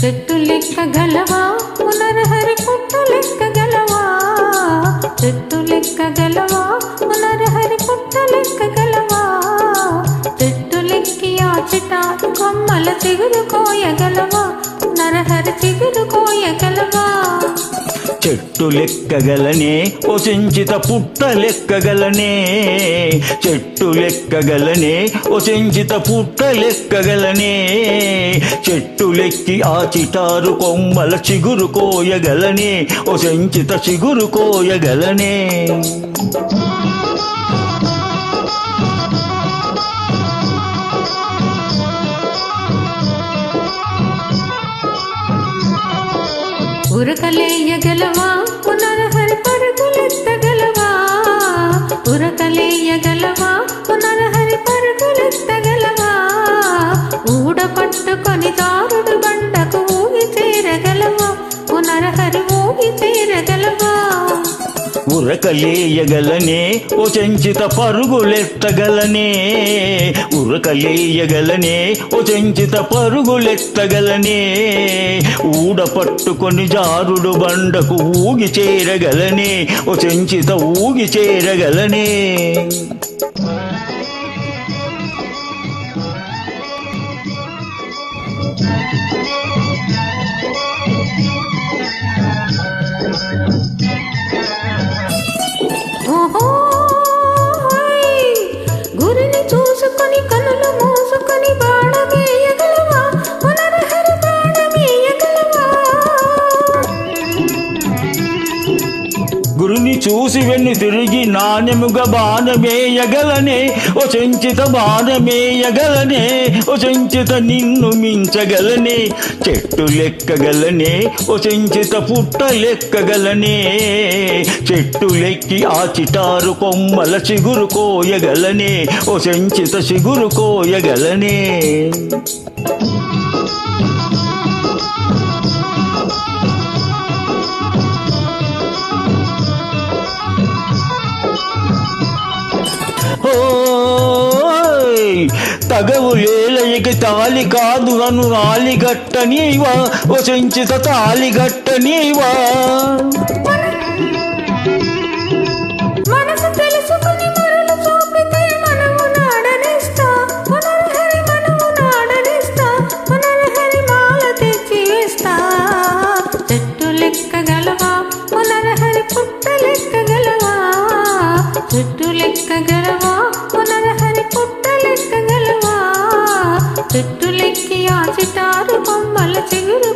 చెట్టు లెక్క గలవా? పునర్హరి పుట్టు లెక్క గలవా? చెట్టు లెక్క గలవా? పునర్హరి పుట్టు లెక్క గలవా? చెట్టు లెక్కి ఆ చిటారు కొమ్మల చిగురు కోయగలవా నరహరి చిగురు కోయగలవా చెట్టు లెక్కగలనే ఓ చెంచిత పుట్ట లెక్కగలనే. చెట్టు లెక్కగలనే ఓ చెంచిత పుట్ట లెక్కగలనే. చెట్టు లెక్కి ఆ చిటారు కొమ్మల చిగురు కోయగలనే ఓ చిగురు కోయగలనే. ఉరకలేయగలవా? ఉరకలేయగలనే ఓ చెంచిత పరుగులెత్తగలనే. ఉరకలేయగలనే ఓ చెంచిత పరుగులెత్తగలనే. ఊడ పట్టుకొని జారుడు బండకు ఊగి చేరగలనే ఓ చెంచిత ఊగి చేరగలనే. గురుని చూసి వెన్ను తిరిగి నాణ్యముగా బాణమేయగలనే ఓ చెంచిత బాణమేయగలనే ఓ చెంచిత నిన్ను మించగలనే చెట్టు లెక్కగలనే ఓ చెంచిత పుట్ట లెక్కగలనే చెట్టు లెక్కి ఆ చిటారు కొమ్మల చిగురు కోయగలనే ఓ చెంచిత చిగురు కోయగలనే. తగవు లేలయక తాలి కాదు అను నాలిగట్టనీవా ఓ చెంచిత తాలిగట్టనీవా ఆ చిటారు కొమ్మల చిగురు